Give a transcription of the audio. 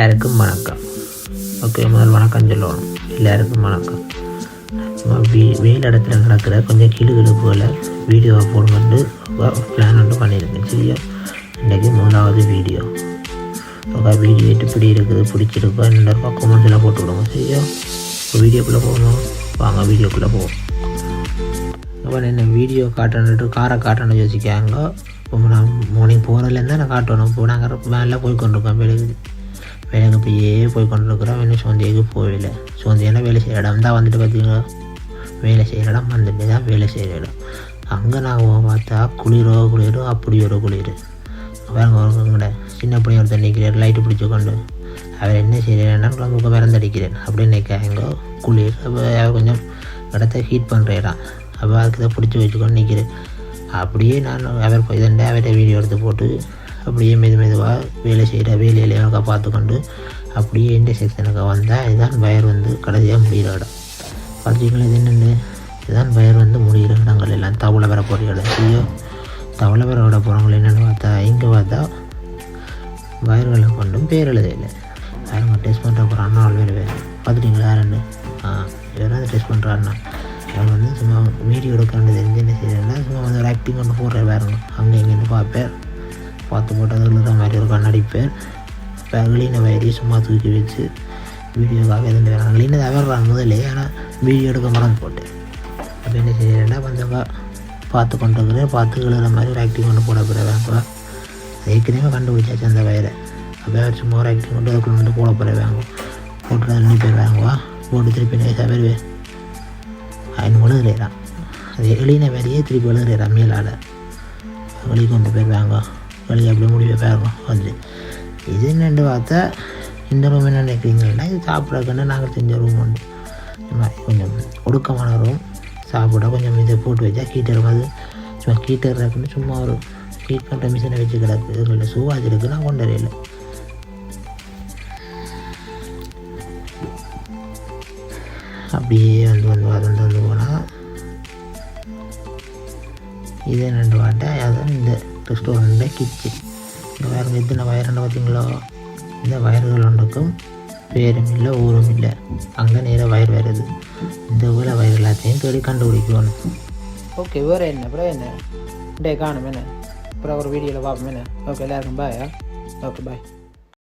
எல்லாருக்கும் வணக்கம். ஓகே முதல் வணக்கம் சொல்லணும். எல்லாருக்கும் வணக்கம். சும்மா வீ வெயில் இடத்துல நடக்கிற கொஞ்சம் கிளு கிழுப்புகளை வீடியோவை போடுமென்று பிளான் ஒன்று பண்ணியிருக்கேன் சரியா? இன்றைக்கி முதலாவது வீடியோ ஓகே வீடியோ எப்படி இருக்குது பிடிச்சிருக்கோ இந்த கமெண்ட்ஸில் போட்டு விடுங்க. சரியா? இப்போ வீடியோக்குள்ளே போகணும் வாங்க வீடியோக்குள்ளே போவோம். அப்போ என்ன வீடியோ காட்டணுன்ட்டு காரை காட்டணும்னு யோசிக்காங்க இப்போ நான் மார்னிங் போகிறதுலேருந்து நான் காட்டணும். இப்போ நாங்கள் மேலே போய் கொண்டிருக்கோம் வெளியே வேலைக்கு போயே போய் கொண்டிருக்கிறோம். இன்னும் சோந்தியாக்கு போகல. சோந்தியானா வேலை செய்கிற இடம் தான் வந்துட்டு பார்த்தீங்கன்னா வேலை செய்கிற இடம் வந்துட்டு தான் வேலை செய்கிற இடம். அங்கே நான் பார்த்தா குளிரோ குளிரோ அப்படி ஒரு குளிர். பாருங்க ஒருத்தவங்கட சின்ன பிள்ளைங்க ஒருத்தர் நிற்கிறார் லைட்டு பிடிச்சி கொண்டு. அவர் என்ன செய்கிறேன்னா குழம்புக்கு மறந்தடிக்கிறேன் அப்படின்னு நிற்காங்க குளிர். அப்போ அவர் கொஞ்சம் இடத்த ஹீட் பண்ணுறான் அப்போ அதுக்கு தான் பிடிச்சி வச்சுக்கொண்டு நிற்கிறேன் அப்படியே நான் அவர் போய் இதண்டே அவர்கிட்ட வீடியோ எடுத்து போட்டு அப்படியே மெது மெதுவாக வேலை செய்கிற வேலையில பார்த்துக்கொண்டு அப்படியே இன்டர்செக்ஷனுக்கு வந்தால் இதுதான் வயர் வந்து கடைசியாக முடிகிற இடம். பார்த்தீங்களா இது என்னென்னு? இதுதான் வயர் வந்து முடிகிற இடங்கள் எல்லாம். தவளை வர போகிற இடம். ஐயோ தவளை வர விட போகிறவங்க என்னென்னு பார்த்தா இங்கே பார்த்தா வயர்களை கொண்டும் பேர் எழுதையில் யார் டெஸ்ட் பண்ணுற போகிற அண்ணா வேறு வேறு. பார்த்துட்டீங்களா யாருன்னு ஆ யாராவது டெஸ்ட் பண்ணுறாருண்ணா அவன் வந்து சும்மா வீடியோ எடுக்காண்டு தெரிஞ்சு என்ன செய்யறேன்னா சும்மா வந்து ஒரு ஆக்டிங் ஒன்று போடுற பாருங்க. அங்கே இங்கேருந்து பார்ப்பேன் பார்த்து போட்டதில் தான் மாதிரி ஒரு கண்ணடிப்பேன். இப்போ அகலின வயதையும் சும்மா தூக்கி வச்சு வீடியோக்காக எதுவும் வேணும் அகலின தவறான் முதல்லே ஆனால் வீடியோ எடுக்க மறந்து போட்டேன். அப்போ என்ன செய்யறேன்னா கொஞ்சம் பார்த்து கொண்டு இருக்கிறேன். பார்த்து எழுதுற மாதிரி ஒரு ஆக்டிங் கொண்டு போட போகிறேன் ஏற்கனவே கண்டுபிடிச்சாச்சு அந்த வயரை அப்போ அவர் சும்மா ஒரு ஆக்டிங் கொண்டு அதுக்குள்ள வந்து போட போகிறேன் போட்டு ரெண்டு பேர் வாங்குவா போட்டு திருப்பி நேசாக வருவேன் அவன் எழுதுறான் அது எழுதின வேலையே திருப்பி எழுதுறான் மேலால். வெளியே கொண்டு போயிருவாங்க வெளியே அப்படியே முடிவு போயிருக்கோம் வந்து இது என்னென்று பார்த்தா இந்த ரூம் என்ன நினைக்கிறீங்கன்னா இது சாப்பிட்றதுக்குன்னு நாங்கள் செஞ்ச ரூம் உண்டு கொஞ்சம் ஒடுக்கமான ரூம் சாப்பிட கொஞ்சம் இதை போட்டு வச்சா ஹீட்டர் அது சும்மா ஹீட்டர் இருக்குன்னு சும்மா ஒரு ஹீட் பண்ணுற மிஷினை வச்சு கிடக்கு இதில் சூவாஜ் இருக்குது நான் கொண்டு வரையில அப்படியே வந்து வந்து வந்து வந்து போனால் இது ரெண்டு வாட்டை அதான் இந்த ரெஸ்டாரண்ட்டை கிச்சன் இந்த வேறு எத்தனை வயருன்னு பார்த்தீங்களோ இந்த வயர்கள் ஒன்றுக்கும் பேரும் இல்லை ஊரும் இல்லை. அங்கே நேராக வயர் வருது. இந்த ஊரில் வயர் எல்லாத்தையும் தேடி கண்டுபிடிக்கணும். ஓகே வேறு என்ன? அப்புறம் என்ன? டே காணும் என்ன? அப்புறம் ஒரு வீடியோவில் பார்ப்போம் என்ன? ஓகே எல்லாருக்கும் பாயா ஓகே பாய்